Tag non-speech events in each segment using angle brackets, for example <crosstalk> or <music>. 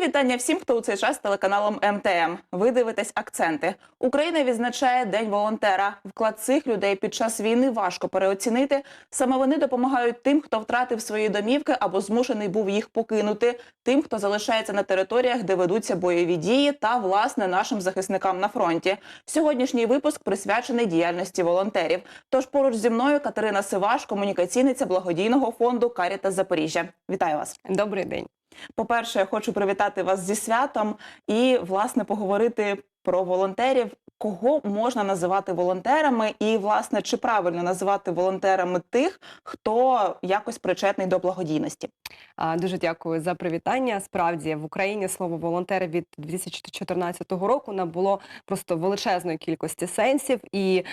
вітання всім, хто у цей час телеканалом МТМ. Ви дивитесь акценти. Україна відзначає День волонтера. Вклад цих людей під час війни важко переоцінити. Саме вони допомагають тим, хто втратив свої домівки або змушений був їх покинути, тим, хто залишається на територіях, де ведуться бойові дії, та власне нашим захисникам на фронті. Сьогоднішній випуск присвячений діяльності волонтерів. Тож поруч зі мною Катерина Сиваш, комунікаційниця благодійного фонду Каріта Запоріжжя. Вітаю вас. Добрий день. По-перше, я хочу привітати вас зі святом і, власне, поговорити про волонтерів. Кого можна називати волонтерами, і власне чи правильно називати волонтерами тих, хто якось причетний до благодійності? Дуже дякую за привітання. Справді в Україні слово волонтери від 2014 року набуло просто величезної кількості сенсів, і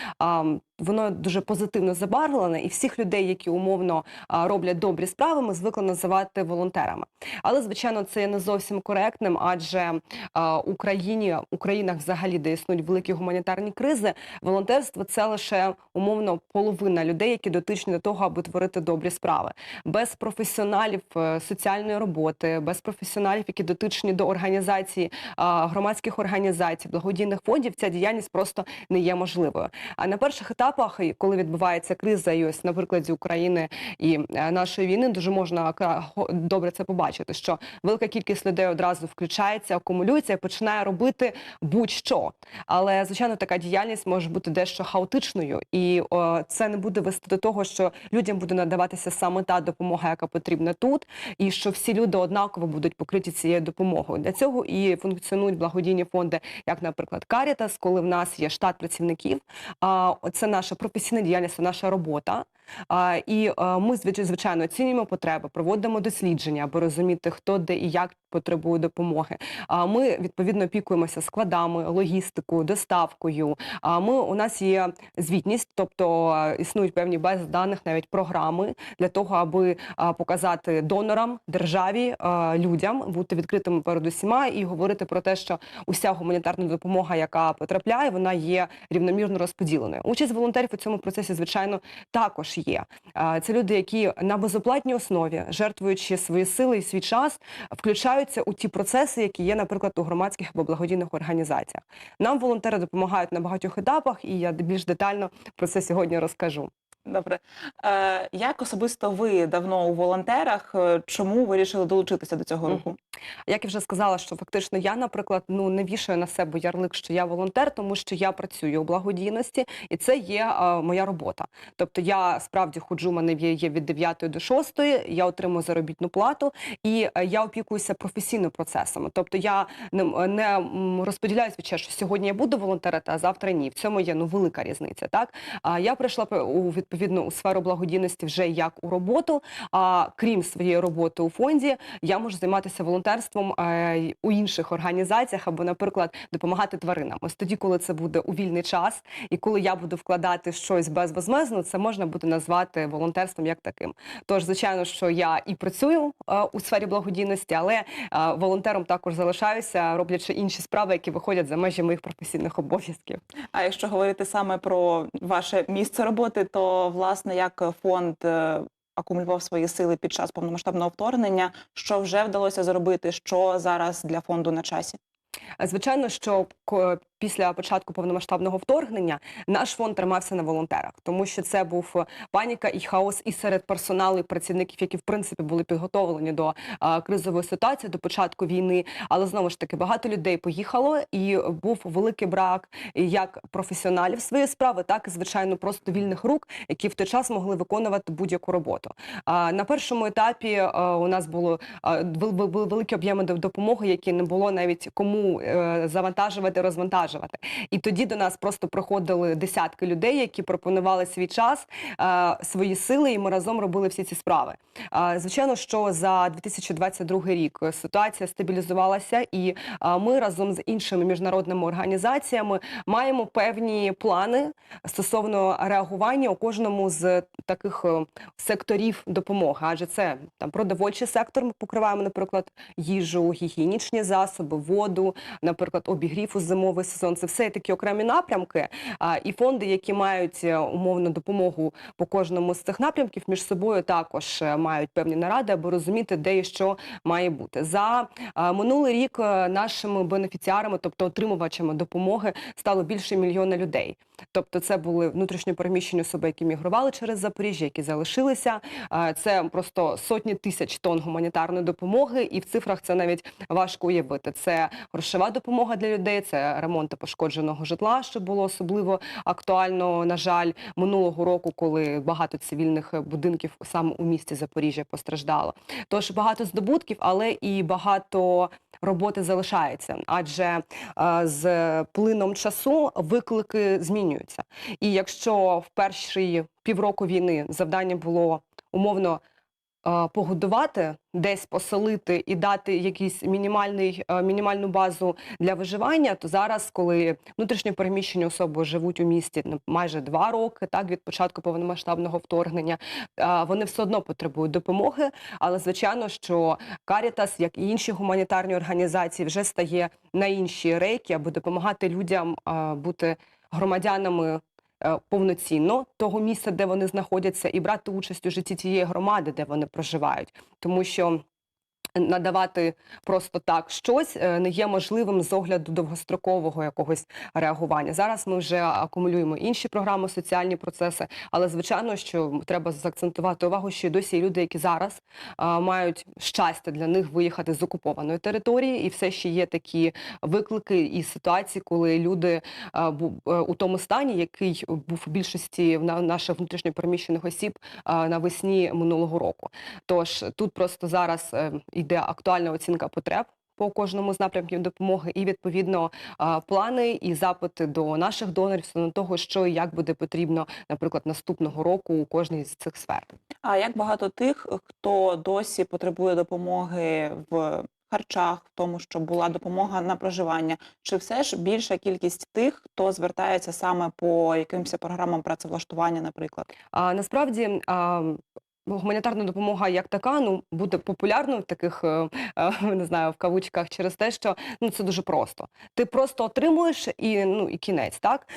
воно дуже позитивно забарвлене. І всіх людей, які умовно роблять добрі справи, ми звикли називати волонтерами. Але звичайно, це є не зовсім коректним, адже а, Україні Українах, взагалі, де існують великі гуманітарні кризи, волонтерство це лише умовно половина людей, які дотичні до того, аби творити добрі справи. Без професіоналів е, соціальної роботи, без професіоналів, які дотичні до організації громадських організацій, благодійних фондів, ця діяльність просто не є можливою. А на перших етапах, коли відбувається криза, і ось на прикладі України і е, нашої війни, дуже можна добре це побачити, що велика кількість людей одразу включається, акумулюється і починає робити будь-що. Але звичайно, така діяльність може бути дещо хаотичною, і о, це не буде вести до того, що людям буде надаватися саме та допомога, яка потрібна тут, і що всі люди однаково будуть покриті цією допомогою. Для цього і функціонують благодійні фонди, як, наприклад, Карітас, коли в нас є штат працівників. А це наша професійна діяльність, це наша робота. А, і а, ми звичайно оцінюємо потреби, проводимо дослідження, аби розуміти, хто де і як потребує допомоги. А ми відповідно опікуємося складами, логістикою, доставкою. А ми у нас є звітність, тобто існують певні бази даних, навіть програми для того, аби показати донорам, державі, людям, бути відкритими перед усіма і говорити про те, що уся гуманітарна допомога, яка потрапляє, вона є рівномірно розподіленою. Участь волонтерів у цьому процесі, звичайно, також є. Це люди, які на безоплатній основі, жертвуючи свої сили і свій час, включаються у ті процеси, які є, наприклад, у громадських або благодійних організаціях. Нам волонтери допомагають на багатьох етапах, і я більш детально про це сьогодні розкажу. Добре, е, як особисто ви давно у волонтерах? Е, Чому вирішили долучитися до цього руху? Як я вже сказала, що фактично я, наприклад, ну не вішаю на себе ярлик, що я волонтер, тому що я працюю у благодійності, і це є е, моя робота. Тобто я справді ходжу, мене є, від 9 до 6, я отримую заробітну плату, і е, я опікуюся професійним процесами. Тобто я не, не розподіляю звичайно, що сьогодні я буду волонтерити, а завтра ні. В цьому є ну велика різниця. Так а я прийшла пе- у відповідно у сферу благодійності вже як у роботу. А крім своєї роботи у фонді, я можу займатися волонтерством е, у інших організаціях або, наприклад, допомагати тваринам. Ось тоді, коли це буде у вільний час, і коли я буду вкладати щось безвозмезно, це можна буде назвати волонтерством як таким. Тож, звичайно, що я і працюю е, у сфері благодійності, але е, волонтером також залишаюся, роблячи інші справи, які виходять за межі моїх професійних обов'язків. А якщо говорити саме про ваше місце роботи, то власне як фонд е, акумулював свої сили під час повномасштабного вторгнення, що вже вдалося зробити, що зараз для фонду на часі? Звичайно, що після початку повномасштабного вторгнення наш фонд тримався на волонтерах, тому що це був е, паніка і хаос і серед персоналу і працівників, які в принципі були підготовлені до а, кризової ситуації до початку війни. Але знову ж таки багато людей поїхало, і був великий брак як професіоналів своєї справи, так і звичайно просто вільних рук, які в той час могли виконувати будь-яку роботу. А на першому етапі е, у нас було а, великі об'єми до- допомоги, які не було навіть кому е, завантажувати, розвантажувати. І тоді до нас просто приходили десятки людей, які пропонували свій час, е, свої сили, і ми разом робили всі ці справи. Е, Звичайно, що за 2022 рік ситуація стабілізувалася, і е, ми разом з іншими міжнародними організаціями маємо певні плани стосовно реагування у кожному з таких секторів допомоги. Адже це там продовольчий сектор. Ми покриваємо, наприклад, їжу, гігієнічні засоби, воду, наприклад, обігрів у зимовий. Сезон. Це все такі окремі напрямки. А, і фонди, які мають е, умовну допомогу по кожному з цих напрямків, між собою також е, мають певні наради, аби розуміти, де і що має бути. За е, минулий рік е, нашими бенефіціарами, тобто отримувачами допомоги, стало більше мільйона людей. Тобто, це були внутрішньопереміщені особи, які мігрували через Запоріжжя, які залишилися. Це просто сотні тисяч тонн гуманітарної допомоги, і в цифрах це навіть важко уявити. Це грошова допомога для людей, це ремонт пошкодженого житла, що було особливо актуально, на жаль, минулого року, коли багато цивільних будинків саме у місті Запоріжжя постраждало. Тож багато здобутків, але і багато роботи залишається, адже е, з плином часу виклики змінюються. І якщо в перші півроку війни завдання було умовно погодувати, десь поселити і дати якийсь мінімальний е, мінімальну базу для виживання, то зараз, коли внутрішньо переміщені особи живуть у місті майже два роки, так від початку повномасштабного вторгнення, е, вони все одно потребують допомоги. Але звичайно, що Карітас, як і інші гуманітарні організації, вже стає на інші рейки, аби допомагати людям е, бути громадянами. Е, Повноцінно того місця, де вони знаходяться, і брати участь у житті тієї громади, де вони проживають, тому що надавати просто так щось е, не є можливим з огляду довгострокового якогось реагування. Зараз ми вже акумулюємо інші програми, соціальні процеси, але звичайно, що треба заакцентувати увагу, що досі є люди, які зараз мають щастя для них виїхати з окупованої території, і все ще є такі виклики і ситуації, коли люди а, е, у тому стані, який був у більшості на- наших внутрішньопереміщених осіб навесні минулого року. Тож тут просто зараз е, йде актуальна оцінка потреб. По кожному з напрямків допомоги, і відповідно плани і запити до наших донорів стосовно того, що і як буде потрібно, наприклад, наступного року у кожній з цих сфер. А як багато тих, хто досі потребує допомоги в харчах, в тому, щоб була допомога на проживання, чи все ж більша кількість тих, хто звертається саме по якимось програмам працевлаштування, наприклад? А насправді а, гуманітарна допомога як така ну буде популярною в таких е, е, <laughs> не знаю в кавучках через те, що ну це дуже просто. Ти просто отримуєш і ну і кінець, так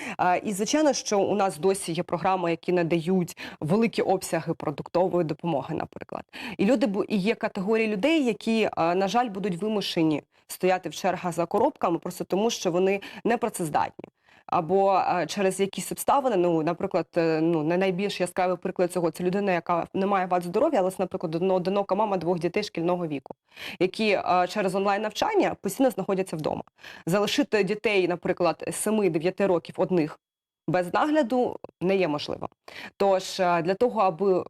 і звичайно, що у нас досі є програми, які надають великі обсяги продуктової допомоги, наприклад. І люди і є категорії людей, які на жаль будуть вимушені стояти в чергах за коробками, просто тому що вони не працездатні. Або е, через якісь обставини, ну, наприклад, е, ну не найбільш яскравий приклад цього це людина, яка не має вад здоров'я, але, наприклад, одно- одинока мама двох дітей шкільного віку, які е, через онлайн навчання постійно знаходяться вдома. Залишити дітей, наприклад, 7-9 років одних без нагляду не є можливо. Тож для того, аби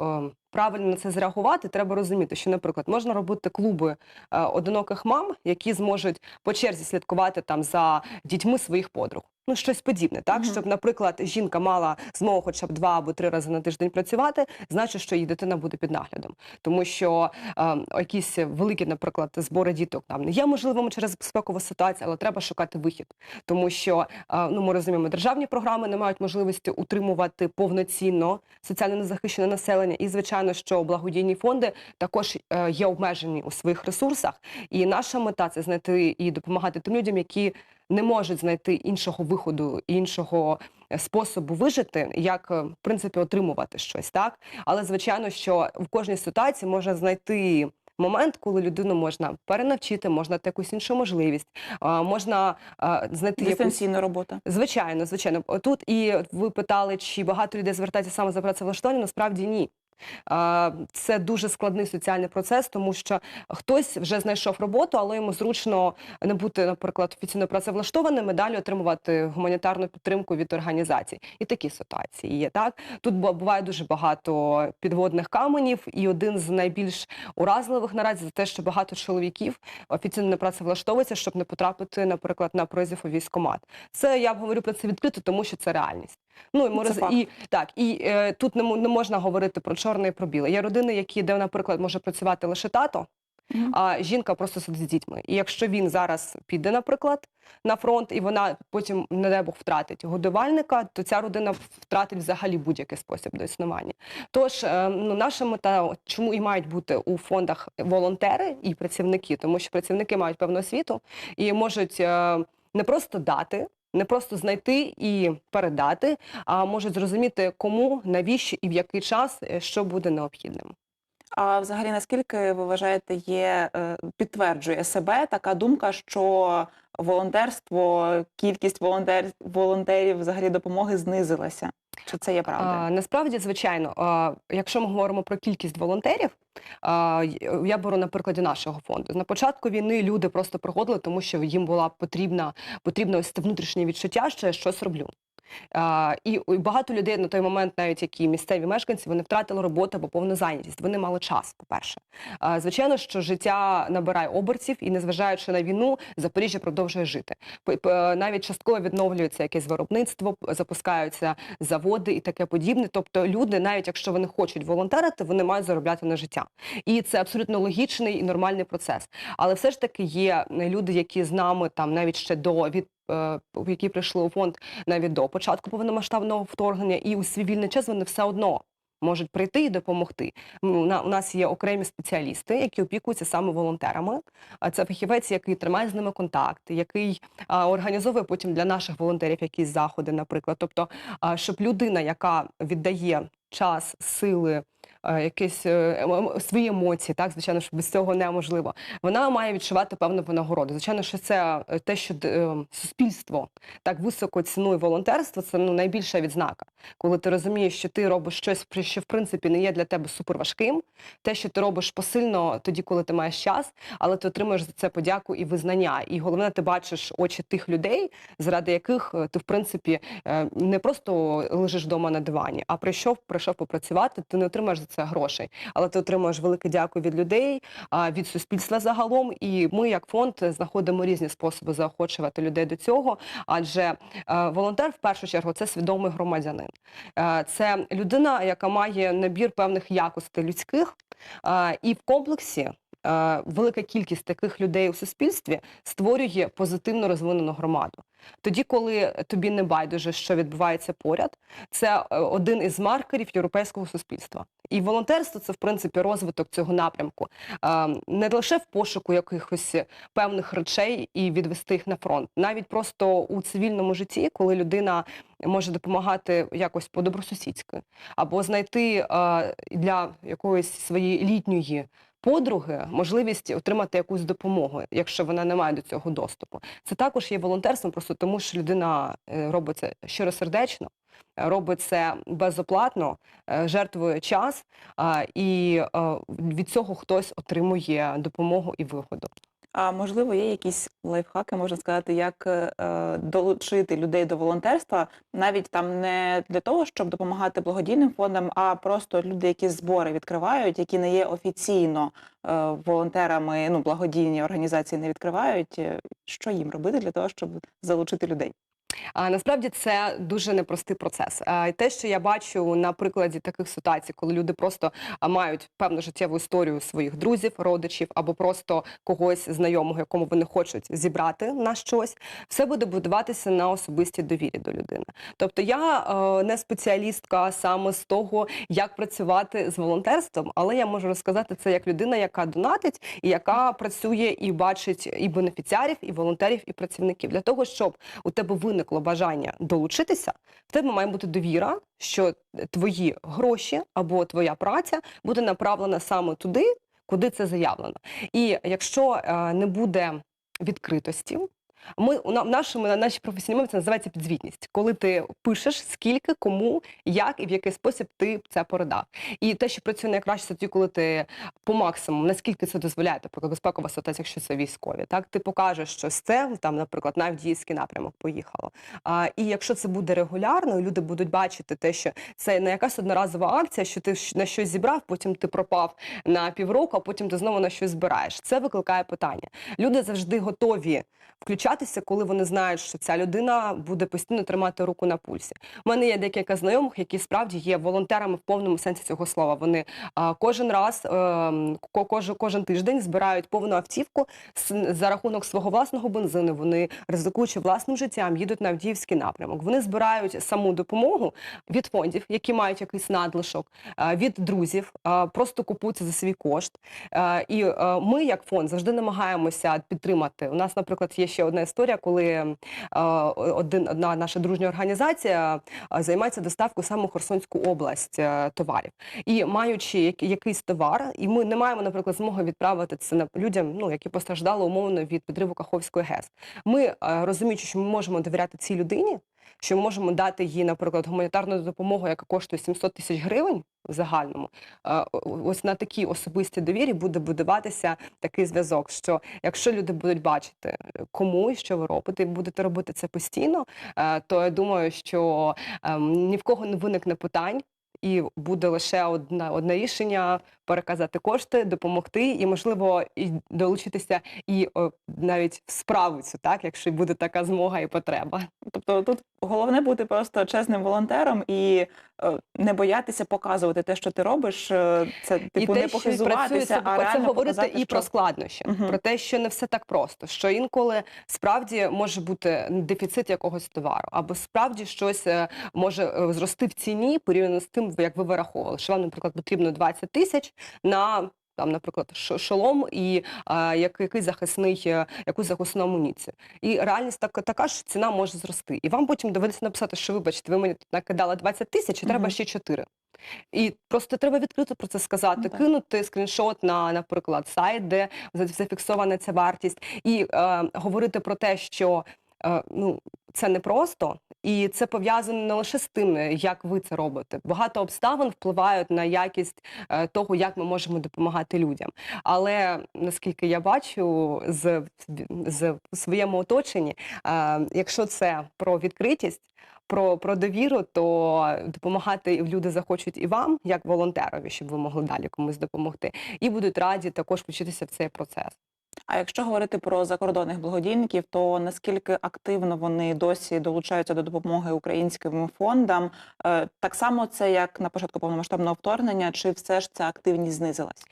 правильно на це зреагувати, треба розуміти, що, наприклад, можна робити клуби одиноких мам, які зможуть по черзі слідкувати там за дітьми своїх подруг. Ну, щось подібне, так Мгм. щоб, наприклад, жінка мала змогу хоча б два або три рази на тиждень працювати, значить, що її дитина буде під наглядом, тому що е, якісь великі, наприклад, збори діток там не є можливими через безпекову ситуацію, але треба шукати вихід, тому що е, ну ми розуміємо, державні програми не мають можливості утримувати повноцінно соціально незахищене населення, і звичайно, що благодійні фонди також е, є обмежені у своїх ресурсах. І наша мета це знайти і допомагати тим людям, які не можуть знайти іншого виходу, іншого е, способу вижити, як е, в принципі отримувати щось, так але звичайно, що в кожній ситуації можна знайти. Момент, коли людину можна перенавчити, можна дати якусь іншу можливість, можна знайти якусь Дистанційна робота. Звичайно, звичайно. Тут і ви питали, чи багато людей звертається саме за працевлаштування. Насправді ні. Це дуже складний соціальний процес, тому що хтось вже знайшов роботу, але йому зручно не бути, наприклад, офіційно працевлаштованим і далі отримувати гуманітарну підтримку від організацій. І такі ситуації є. Так тут буває дуже багато підводних каменів, і один з найбільш уразливих наразі за те, що багато чоловіків офіційно не працевлаштовуються, щоб не потрапити, наприклад, на призів у військкомат. Це я говорю про це відкрито, тому що це реальність. Ну і ми Це роз... факт. і так, і е, тут не, не можна говорити про чорне і про біле. Є родини, які де, наприклад, може працювати лише тато, Мгм. а жінка просто сидить з дітьми. І якщо він зараз піде, наприклад, на фронт, і вона потім, не дай Бог, втратить годувальника, то ця родина втратить взагалі будь-який спосіб до існування. Тож е, ну, наша мета, чому і мають бути у фондах волонтери і працівники, тому що працівники мають певну освіту і можуть е, не просто дати. Не просто знайти і передати, а можуть зрозуміти, кому, навіщо і в який час е, що буде необхідним. А взагалі, наскільки ви вважаєте, є е, підтверджує себе така думка, що волонтерство, кількість волонтер, волонтерів взагалі допомоги знизилася? Чи це є правда? А, насправді, звичайно, а, якщо ми говоримо про кількість волонтерів, а, я беру на прикладі нашого фонду. На початку війни люди просто приходили, тому що їм була потрібна потрібно ось це внутрішнє відчуття, що я щось роблю. І багато людей на той момент, навіть які місцеві мешканці, вони втратили роботу або повну зайнятість. Вони мали час, по-перше. А, звичайно, що життя набирає обертів, і незважаючи на війну, Запоріжжя продовжує жити. Навіть частково відновлюється якесь виробництво, запускаються заводи і таке подібне. Тобто люди, навіть якщо вони хочуть волонтерити, вони мають заробляти на життя. І це абсолютно логічний і нормальний процес. Але все ж таки є люди, які з нами там навіть ще до від. Е, Які прийшли у фонд навіть до початку повномасштабного вторгнення, і у свій вільний час вони все одно можуть прийти і допомогти. У нас є окремі спеціалісти, які опікуються саме волонтерами. Це фахівець, який тримає з ними контакт, який організовує потім для наших волонтерів якісь заходи, наприклад. Тобто, щоб людина, яка віддає час, сили, якісь е, ем- ем- свої емоції, так звичайно, що без цього неможливо. Вона має відчувати певну винагороду. Звичайно, що це е, те, що е, суспільство так високо цінує волонтерство, це ну найбільша відзнака. Коли ти розумієш, що ти робиш щось, що в принципі не є для тебе суперважким, те, що ти робиш посильно тоді, коли ти маєш час, але ти отримуєш за це подяку і визнання. І головне, ти бачиш очі тих людей, заради яких е, ти в принципі е, не просто лежиш вдома на дивані, а прийшов, прийшов попрацювати. Ти не отримаєш за це грошей, але ти отримуєш велике дякую від людей, від суспільства загалом. І ми, як фонд, знаходимо різні способи заохочувати людей до цього. Адже е, волонтер в першу чергу це свідомий громадянин. Е, Це людина, яка має набір певних якостей людських, е, і в комплексі. Е, Велика кількість таких людей у суспільстві створює позитивно розвинену громаду. Тоді, коли тобі не байдуже, що відбувається поряд, це е, один із маркерів європейського суспільства. І волонтерство це в принципі розвиток цього напрямку, Е, не лише в пошуку якихось певних речей і відвести їх на фронт, навіть просто у цивільному житті, коли людина може допомагати якось по-добросусідськи, або знайти для якоїсь своєї літньої подруги можливість отримати якусь допомогу, якщо вона не має до цього доступу. Це також є волонтерством, просто тому що людина е, робить це щиросердечно, робить це безоплатно, е, жертвує час, і е, від цього хтось отримує допомогу і вигоду. А можливо, є якісь лайфхаки, можна сказати, як е, е, долучити людей до волонтерства, навіть там не для того, щоб допомагати благодійним фондам, а просто люди, які збори відкривають, які не є офіційно е, волонтерами, ну благодійні організації не відкривають. Е, Що їм робити для того, щоб залучити людей? А насправді це дуже непростий процес. І те, що я бачу на прикладі таких ситуацій, коли люди просто мають певну життєву історію своїх друзів, родичів або просто когось знайомого, якому вони хочуть зібрати на щось, все буде будуватися на особистій довірі до людини. Тобто я не спеціалістка саме з того, як працювати з волонтерством, але я можу розказати це як людина, яка донатить і яка працює і бачить і бенефіціарів, і волонтерів, і працівників для того, щоб у тебе виникло бажання долучитися, в тебе має бути довіра, що твої гроші або твоя праця буде направлена саме туди, куди це заявлено. І якщо е, не буде відкритості. Ми у на- нашому на нашій професійній мові це називається підзвітність, коли ти пишеш скільки, кому, як і в який спосіб ти це передав. І те, що працює найкраще, це тоді, коли ти по максимуму, наскільки це дозволяє, наприклад, безпекова ситуація, якщо це військові, так ти покажеш, що це там, наприклад, на Авдіївський напрямок поїхало. А, і якщо це буде регулярно, люди будуть бачити те, що це не якась одноразова акція, що ти на щось зібрав, потім ти пропав на півроку, а потім ти знову на щось збираєш. Це викликає питання. Люди завжди готові включатися, коли вони знають, що ця людина буде постійно тримати руку на пульсі. У мене є декілька знайомих, які справді є волонтерами в повному сенсі цього слова. Вони а, кожен раз, ем, ко- кожен, кожен тиждень збирають повну автівку за рахунок свого власного бензину. Вони ризикуючи власним життям, їдуть на Авдіївський напрямок. Вони збирають саму допомогу від фондів, які мають якийсь надлишок, е, від друзів, е, просто купуються за свій кошт. Е, І е, ми, як фонд, завжди намагаємося підтримати. У нас, наприклад, є ще одна одна історія, коли один одна наша дружня організація займається доставкою саме Херсонську область е, товарів. І маючи як- якийсь товар, і ми не маємо, наприклад, змоги відправити це на людям, ну які постраждали умовно від підриву Каховської ГЕС. Ми е, розуміючи, що ми можемо довіряти цій людині, що ми можемо дати їй, наприклад, гуманітарну допомогу, яка коштує 700 тисяч гривень в загальному. е, Ось на такій особистій довірі буде будуватися такий зв'язок. Що якщо люди будуть бачити, е, кому і що ви робите, і будете робити це постійно, е, то я думаю, що ем, ні в кого не виникне питань. І буде лише одна одне рішення переказати кошти, допомогти, і можливо і долучитися і о, навіть в справу цю, так якщо буде така змога і потреба. Тобто тут головне бути просто чесним волонтером і е, не боятися показувати те, що ти робиш. Е, Це типу і не те, що похизуватися, а це говорити показати, і про що... складнощі, Мгм. про те, що не все так просто. Що інколи справді може бути дефіцит якогось товару, або справді щось е, може е, зрости в ціні порівняно з тим, як ви вираховували. Що вам, наприклад, потрібно 20 тисяч на там, наприклад, шолом і а, як, який захисний, е, якусь захисну амуніцію. І реальність так, така, що ціна може зрости. І вам потім доведеться написати, що вибачте, ви мені тут накидали 20 тисяч, і треба ще 4. І просто треба відкрито про це сказати, Ну, так. кинути скріншот на, наприклад, сайт, де за- зафіксована ця вартість, і е, говорити про те, що е, ну, це непросто, і це пов'язано не лише з тим, як ви це робите. Багато обставин впливають на якість е, того, як ми можемо допомагати людям. Але наскільки я бачу з, з своєму оточенні, е, якщо це про відкритість. Про, про довіру, то допомагати люди захочуть і вам, як волонтерові, щоб ви могли далі комусь допомогти, і будуть раді також включитися в цей процес. А якщо говорити про закордонних благодійників, то наскільки активно вони досі долучаються до допомоги українським фондам? Е, Так само це як на початку повномасштабного вторгнення, чи все ж ця активність знизилась?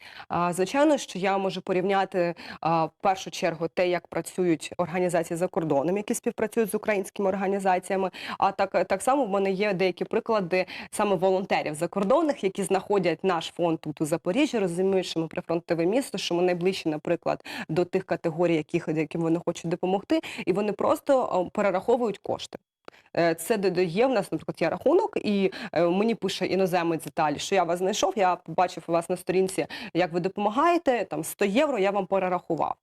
Звичайно, що я можу порівняти в першу чергу те, як працюють організації за кордоном, які співпрацюють з українськими організаціями. А так, так само в мене є деякі приклади саме волонтерів закордонних, які знаходять наш фонд тут у Запоріжжі, розуміють, що ми прифронтове місто, що ми найближчі, наприклад, до тих категорій, яких, яким вони хочуть допомогти, і вони просто перераховують кошти. Е, Це додає в нас, наприклад, є рахунок, і е, мені пише іноземець з Італії, що я вас знайшов, я побачив вас на сторінці, як ви допомагаєте, там 100 євро я вам перерахував.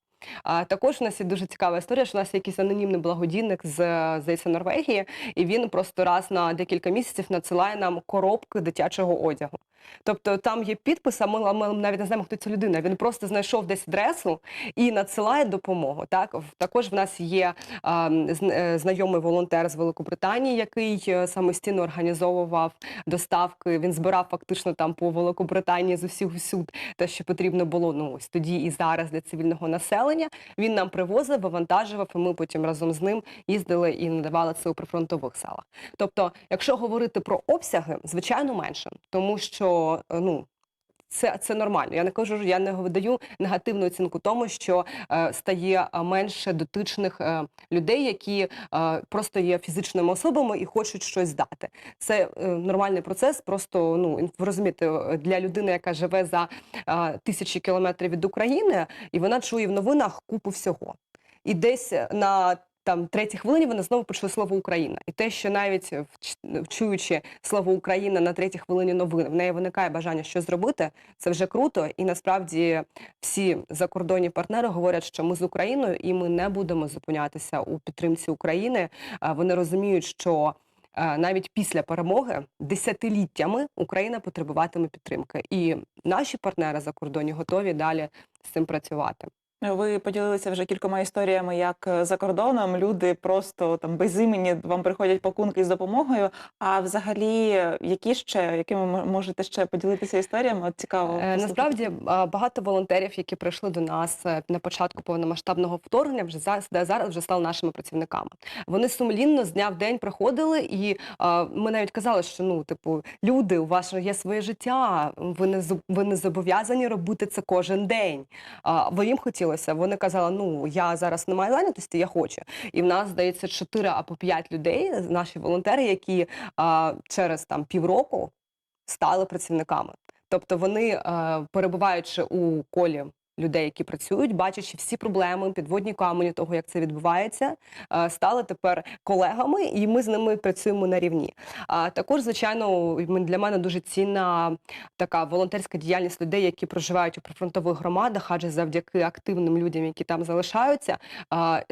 А також у нас є дуже цікава історія, що у нас є якийсь анонімний благодійник з здається, Норвегії, і він просто раз на декілька місяців надсилає нам коробки дитячого одягу. Тобто там є підпис, а ми, ми навіть не знаємо, хто ця людина. Він просто знайшов десь адресу і надсилає допомогу. Так також в нас є а, е, знайомий волонтер з Великобританії, який е, самостійно організовував доставки. Він збирав фактично там по Великобританії з усіх усюд те, що потрібно було ну ось тоді і зараз для цивільного населення. Він нам привозив, вивантажував, і ми потім разом з ним їздили і надавали це у прифронтових селах. Тобто, якщо говорити про обсяги, звичайно, менше, тому що е, ну. Це, це нормально. Я не кажу, я не видаю негативну оцінку тому, що е, стає е, менше дотичних е, людей, які е, просто є фізичними особами і хочуть щось дати. Це е, нормальний процес. Просто ну ви розумієте, е, для людини, яка живе за е, тисячі кілометрів від України, і вона чує в новинах купу всього. І десь на там третій хвилині вона знову почує слово Україна, і те, що навіть чуючи слово Україна на третій хвилині новин, в неї виникає бажання щось зробити. Це вже круто. І насправді всі закордонні партнери говорять, що ми з Україною і ми не будемо зупинятися у підтримці України. Вони розуміють, що е, навіть після перемоги десятиліттями Україна потребуватиме підтримки, і наші партнери закордонні готові далі з цим працювати. Ви поділилися вже кількома історіями, як е, за кордоном люди просто там без імені вам приходять пакунки з допомогою. А взагалі, е, які ще якими можете ще поділитися історіями? От цікаво. Е, послухати. Насправді багато волонтерів, які прийшли до нас е, на початку повномасштабного вторгнення, вже зараз, зараз вже стали нашими працівниками. Вони сумлінно з дня в день приходили, і ми навіть казали, що ну, типу, люди, у вас є своє життя, ви не ви не зобов'язані робити це кожен день. Бо їм хотілося. Вони казали, ну я зараз не маю зайнятості, я хочу. І в нас здається 4 або 5 людей, наші волонтери, які а, через там півроку стали працівниками. Тобто вони, е, перебуваючи у колі людей, які працюють, бачачи всі проблеми, підводні камені того, як це відбувається, е, стали тепер колегами, і ми з ними працюємо на рівні. А також, звичайно, для мене дуже цінна така волонтерська діяльність людей, які проживають у прифронтових громадах, адже завдяки активним людям, які там залишаються,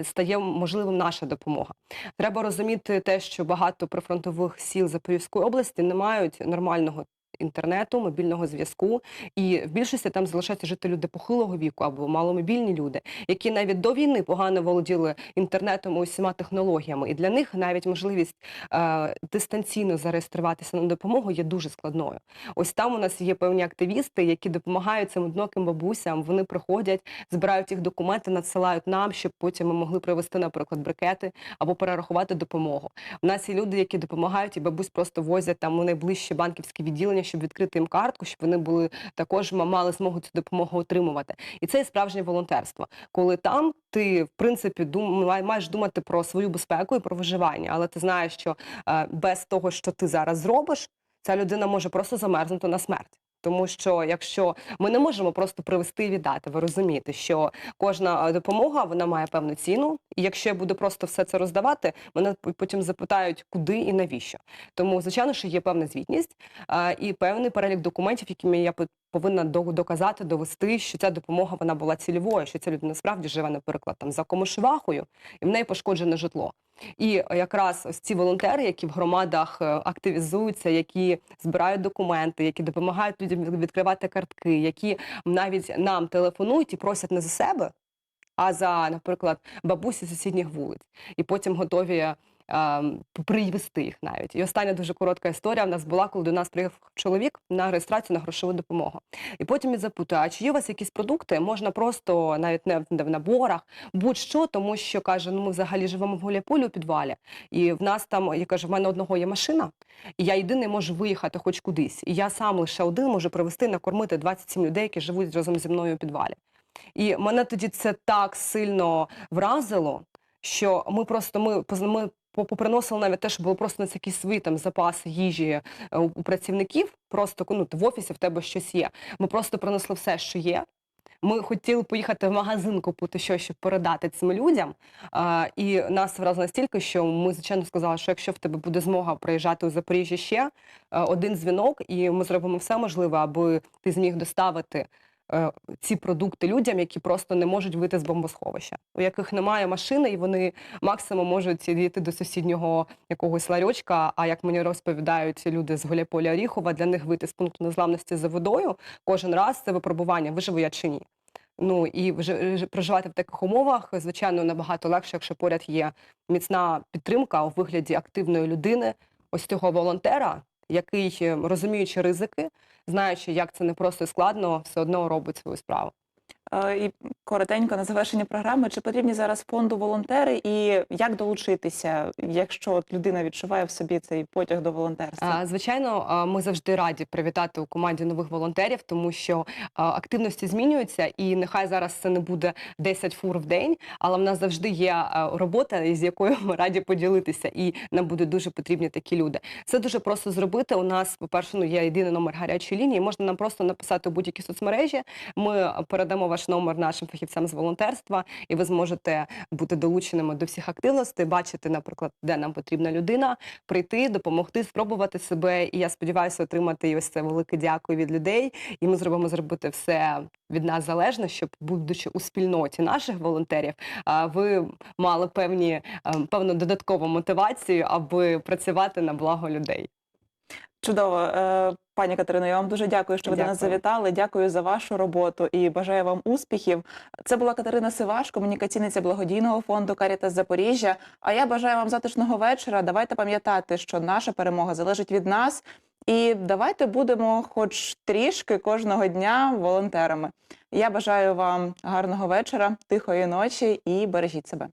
стає можливим наша допомога. Треба розуміти те, що багато прифронтових сіл Запорізької області не мають нормального. Інтернету, мобільного зв'язку, і в більшості там залишаються жити люди похилого віку або маломобільні люди, які навіть до війни погано володіли інтернетом і усіма технологіями. І для них навіть можливість е, дистанційно зареєструватися на допомогу є дуже складною. Ось там у нас є певні активісти, які допомагають цим одиноким бабусям. Вони приходять, збирають їх документи, надсилають нам, щоб потім ми могли привезти, наприклад, брикети або перерахувати допомогу. У нас є люди, які допомагають, і бабусь просто возять там у найближчі банківські відділення, щоб відкрити їм картку, щоб вони були також мали змогу цю допомогу отримувати. І це і справжнє волонтерство, коли там ти в принципі дум, маєш думати про свою безпеку і про виживання, але ти знаєш, що е, без того, що ти зараз зробиш, ця людина може просто замерзнути на смерть. Тому що якщо ми не можемо просто привести і віддати, ви розумієте, що кожна е, допомога вона має певну ціну, і якщо я буду просто все це роздавати, мене потім запитають, куди і навіщо. Тому, звичайно, що є певна звітність а, і певний перелік документів, якими я повинна доказати, довести, що ця допомога вона була цільовою, що ця людина справді живе, наприклад, там за комишевахою, і в неї пошкоджене житло. І якраз ось ці волонтери, які в громадах е, активізуються, які збирають документи, які допомагають людям відкривати картки, які навіть нам телефонують і просять не за себе, а за, наприклад, бабусі сусідніх вулиць, і потім готові. Ем, Привезти їх навіть. І остання дуже коротка історія в нас була, коли до нас приїхав чоловік на реєстрацію на грошову допомогу. І потім він запитує, а чи є у вас якісь продукти? Можна просто навіть не в, наборах, будь-що, тому що каже, ну ми взагалі живемо в Гуляйполі у підвалі. І в нас там, я кажу, в мене одного є машина, і я єдиний можу виїхати хоч кудись. І я сам лише один можу привезти, накормити 27 людей, які живуть разом зі мною у підвалі. І мене тоді це так сильно вразило, що ми просто ми, ми поприносили навіть те, що було просто на якісь свої там запаси їжі е, у, працівників. Просто ну, в офісі в тебе щось є. Ми просто принесли все, що є. Ми хотіли поїхати в магазин купити щось, щоб передати цим людям. А, і нас вразило настільки, що ми, звичайно, сказали, що якщо в тебе буде змога приїжджати у Запоріжжя ще е, один дзвінок, і ми зробимо все можливе, аби ти зміг доставити ці продукти людям, які просто не можуть вийти з бомбосховища, у яких немає машини, і вони максимум можуть дійти до сусіднього якогось ларьочка. А як мені розповідають люди з Гуляйполя Оріхова, для них вийти з пункту незламності за водою кожен раз це випробування, виживу я чи ні. Ну і вже проживати в таких умовах, звичайно, набагато легше, якщо поряд є міцна підтримка у вигляді активної людини, ось цього волонтера, який, е, розуміючи ризики, знаючи, як це непросто і складно, все одно робить свою справу. Е, І коротенько на завершення програми, чи потрібні зараз фонду волонтери і як долучитися, якщо людина відчуває в собі цей потяг до волонтерства? Звичайно, ми завжди раді привітати у команді нових волонтерів, тому що активності змінюються, і нехай зараз це не буде 10 фур в день, але в нас завжди є робота, з якою ми раді поділитися, і нам будуть дуже потрібні такі люди. Це дуже просто зробити. У нас, по-перше, ну є єдиний номер гарячої лінії. Можна нам просто написати у будь-які соцмережі. Ми передамо ваш номер нашим фахівцям з волонтерства, і ви зможете бути долученими до всіх активностей, бачити, наприклад, де нам потрібна людина, прийти, допомогти, спробувати себе. І я сподіваюся отримати і ось це велике дякую від людей. І ми зробимо зробити все від нас залежне, щоб, будучи у спільноті наших волонтерів, ви мали певні ем, певну додаткову мотивацію, аби працювати на благо людей. Чудово, Е, пані Катерино, я вам дуже дякую, що ви до нас завітали. Дякую за вашу роботу і бажаю вам успіхів. Це була Катерина Сиваш, комунікаційниця благодійного фонду Карітас Запоріжжя. А я бажаю вам затишного вечора. Давайте пам'ятати, що наша перемога залежить від нас. І давайте будемо, хоч трішки кожного дня, волонтерами. Я бажаю вам гарного вечора, тихої ночі і бережіть себе.